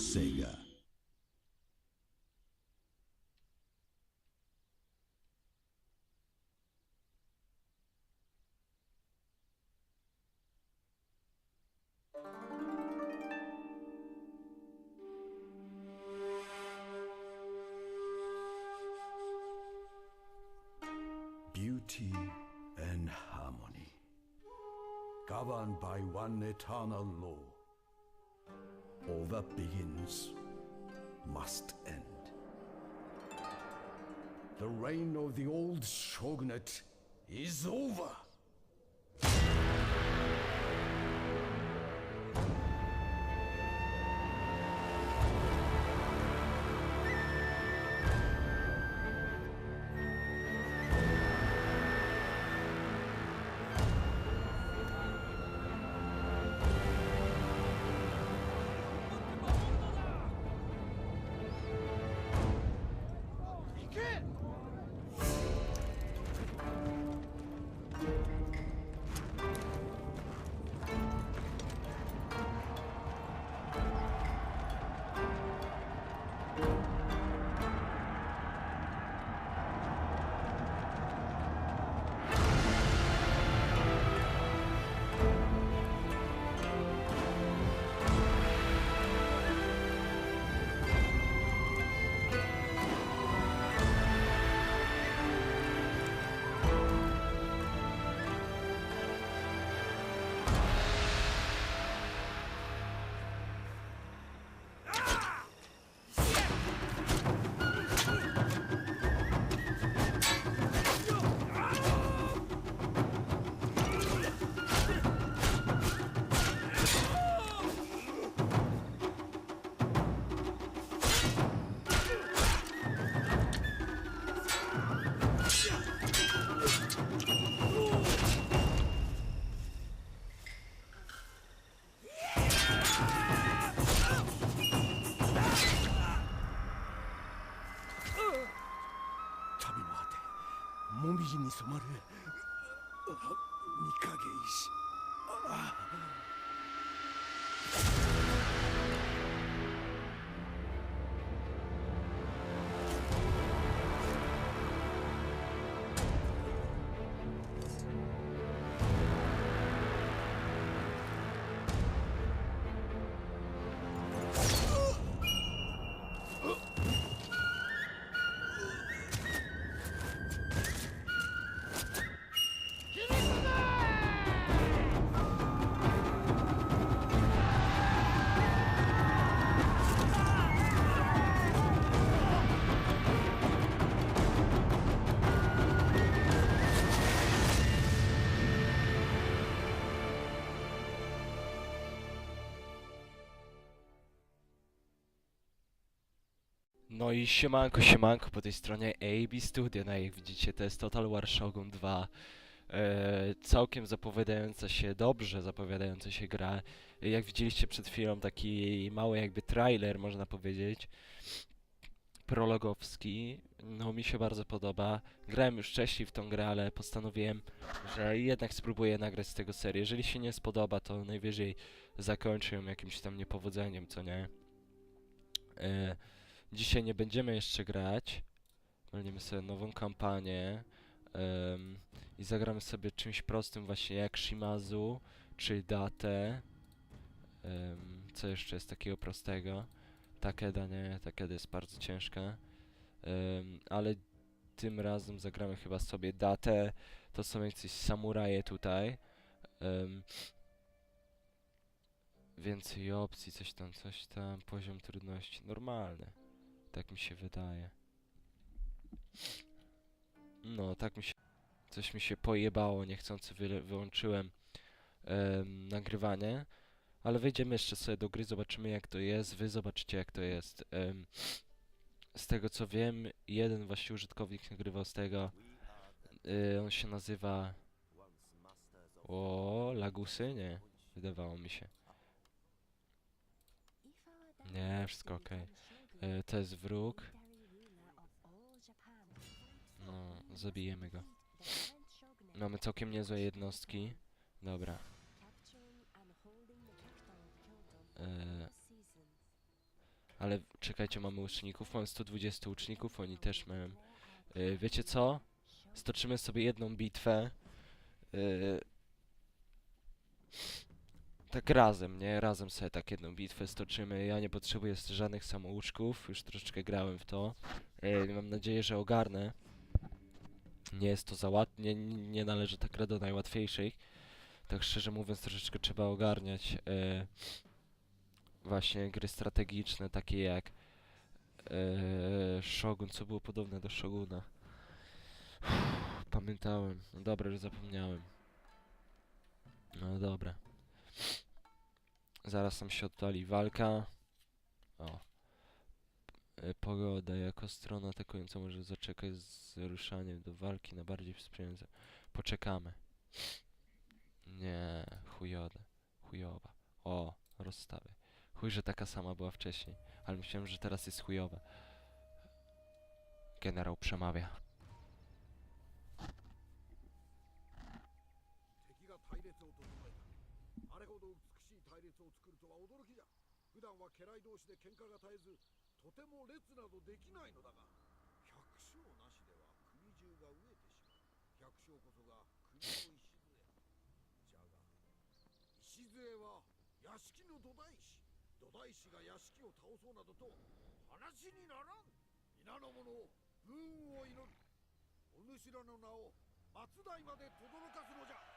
Sega. Beauty and harmony, governed by one eternal law. All that begins must end. The reign of the old shogunate is over. No i siemanko, siemanko po tej stronie AB Studio, no jak widzicie to jest Total War Shogun 2 e, Całkiem zapowiadająca się, dobrze zapowiadająca się gra. Jak widzieliście przed chwilą taki mały jakby trailer można powiedzieć Prologowski, no mi się bardzo podoba. Grałem już wcześniej w tą grę, ale postanowiłem, że jednak spróbuję nagrać z tego serię. Jeżeli się nie spodoba to najwyżej zakończę ją jakimś tam niepowodzeniem, co nie? E, Dzisiaj nie będziemy jeszcze grać. Walniemy sobie nową kampanię. em, I zagramy sobie czymś prostym właśnie jak Shimazu, czy Date. em, co jeszcze jest takiego prostego? Takeda nie, Takeda jest bardzo ciężka. Em, ale tym razem zagramy chyba sobie Date. To są jakieś samuraje tutaj. Em, więcej opcji, coś tam, coś tam. Poziom trudności normalny. Tak mi się wydaje. No, tak mi się... Coś mi się pojebało, niechcący wy wyłączyłem em, nagrywanie. Ale wejdziemy jeszcze sobie do gry, zobaczymy jak to jest. Wy zobaczycie jak to jest. Z tego co wiem, jeden właśnie użytkownik nagrywał z tego. On się nazywa... O, Lagusy? Nie. Wydawało mi się. Nie, wszystko okej. E, to jest wróg. No, zabijemy go. Mamy całkiem niezłe jednostki. Dobra. E, Ale czekajcie, mamy łuczników, mamy 120 łuczników, oni też mają. Y, wiecie co? Stoczymy sobie jedną bitwę. y, tak razem, nie? Razem sobie tak jedną bitwę stoczymy. Ja nie potrzebuję żadnych samouczków, już troszeczkę grałem w to. Y, mam nadzieję, że ogarnę. Nie jest to za nie, nie należy ta gra do najłatwiejszych. Tak szczerze mówiąc, troszeczkę trzeba ogarniać y, właśnie gry strategiczne, takie jak y, Shogun, co było podobne do Shoguna. Pamiętałem. No dobra, już zapomniałem. No dobra. Zaraz tam się oddali walka. O. E, Pogoda jako strona atakująca może zaczekać z ruszaniem do walki na bardziej sprzyjające. Poczekamy. Nie, chujowe. Chujowa. O, rozstawy. Chuj, że taka sama była wcześniej. Ale myślałem, że teraz jest chujowa. Generał przemawia. 列を作るとは驚きじゃ。普段は家来同士で喧嘩が絶えずとても列などできないのだが百姓なしでは国中が飢えてしまう。百姓こそが国の礎。じゃが礎は屋敷の土台師。土台師が屋敷を倒そうなどと話にならん。皆の者武運を祈る。お主らの名を松代まで轟かすのじゃ。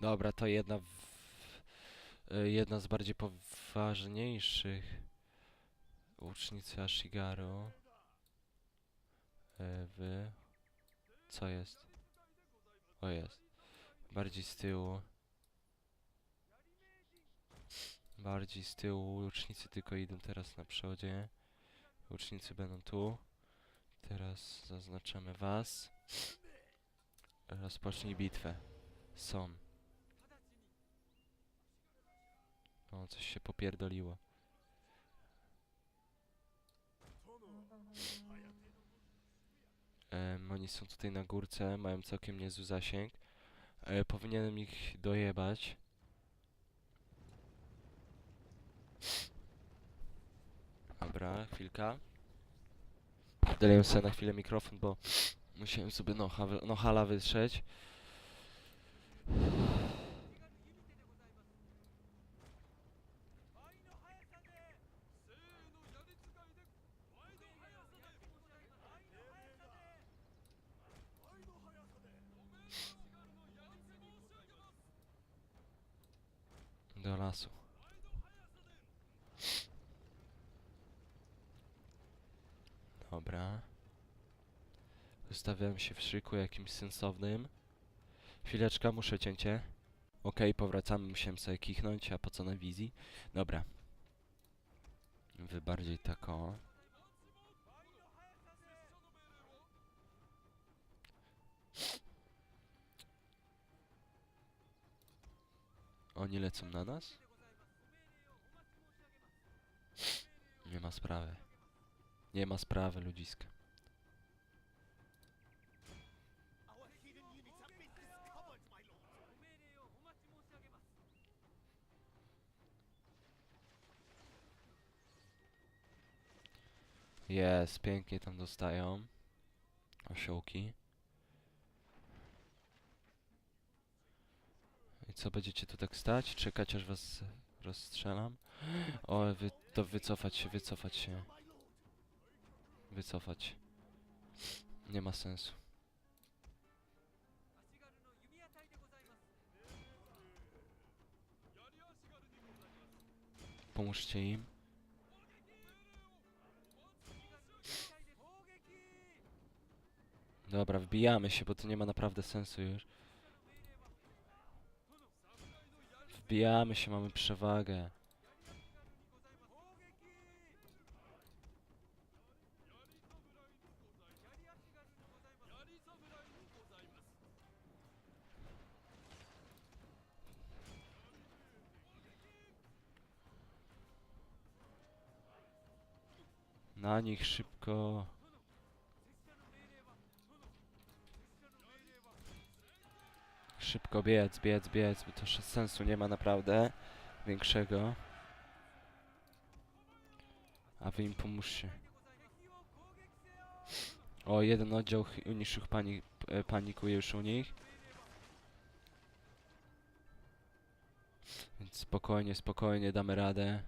Dobra, to jedna, w, y, jedna z bardziej poważniejszych łucznicy Ashigaru. Y, Wy. Co jest? O jest. Bardziej z tyłu. Bardziej z tyłu. Łucznicy tylko idą teraz na przodzie. Łucznicy będą tu. Teraz zaznaczamy was. Rozpocznij bitwę. Są. Coś się popierdoliło. Em, oni są tutaj na górce, mają całkiem niezły zasięg. E, powinienem ich dojebać. Dobra, chwilka. Daliłem sobie na chwilę mikrofon, bo musiałem sobie nocha, nohala wytrzeć. Do lasu. Dobra. Ustawiam się w szyku jakimś sensownym. Chwileczka, muszę cięcie. Okej, powracamy, musiałem sobie kichnąć, a po co na wizji? Dobra. Wy bardziej tak o. Oni lecą na nas? Nie ma sprawy. Nie ma sprawy, ludziska. Jest, pięknie tam dostają. Osiołki. I co, będziecie tu tak stać? Czekać aż was rozstrzelam? O, wy, to wycofać się, wycofać się. Wycofać. Nie ma sensu. Pomóżcie im. Dobra, wbijamy się, bo to nie ma naprawdę sensu już. Wbijamy się, mamy przewagę. Na nich szybko. Szybko biec, biec, biec, bo to sensu nie ma naprawdę większego. A wy im pomóżcie. O, jeden oddział niższych e, panikuje już u nich. Więc spokojnie, spokojnie damy radę.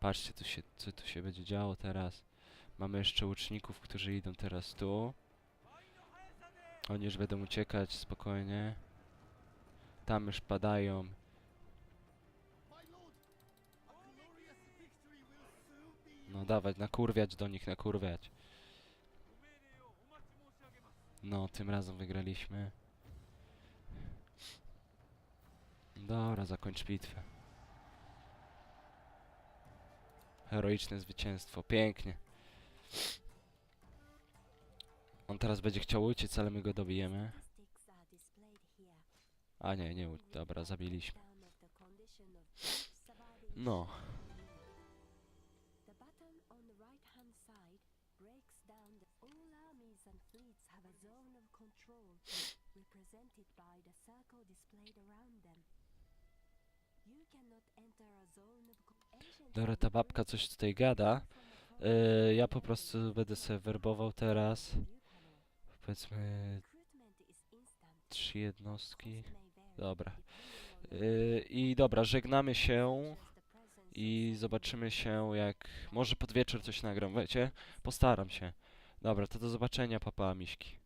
Patrzcie, tu się, co tu się będzie działo teraz. Mamy jeszcze łuczników, którzy idą teraz tu. Oni już będą uciekać spokojnie. Tam już padają. No dawać, nakurwiać do nich, nakurwiać. No, tym razem wygraliśmy. Dobra, zakończ bitwę. Heroiczne zwycięstwo, pięknie. On teraz będzie chciał uciec, ale my go dobijemy. A nie, nie, dobra, zabiliśmy. No, represented by the circle displayed around them. Dobra, ta babka coś tutaj gada. Yy, ja po prostu będę sobie werbował teraz. Powiedzmy trzy jednostki. Dobra. Yy, I dobra, żegnamy się. I zobaczymy się jak... Może pod wieczór coś nagram, wiecie? Postaram się. Dobra, to do zobaczenia, papa, miśki.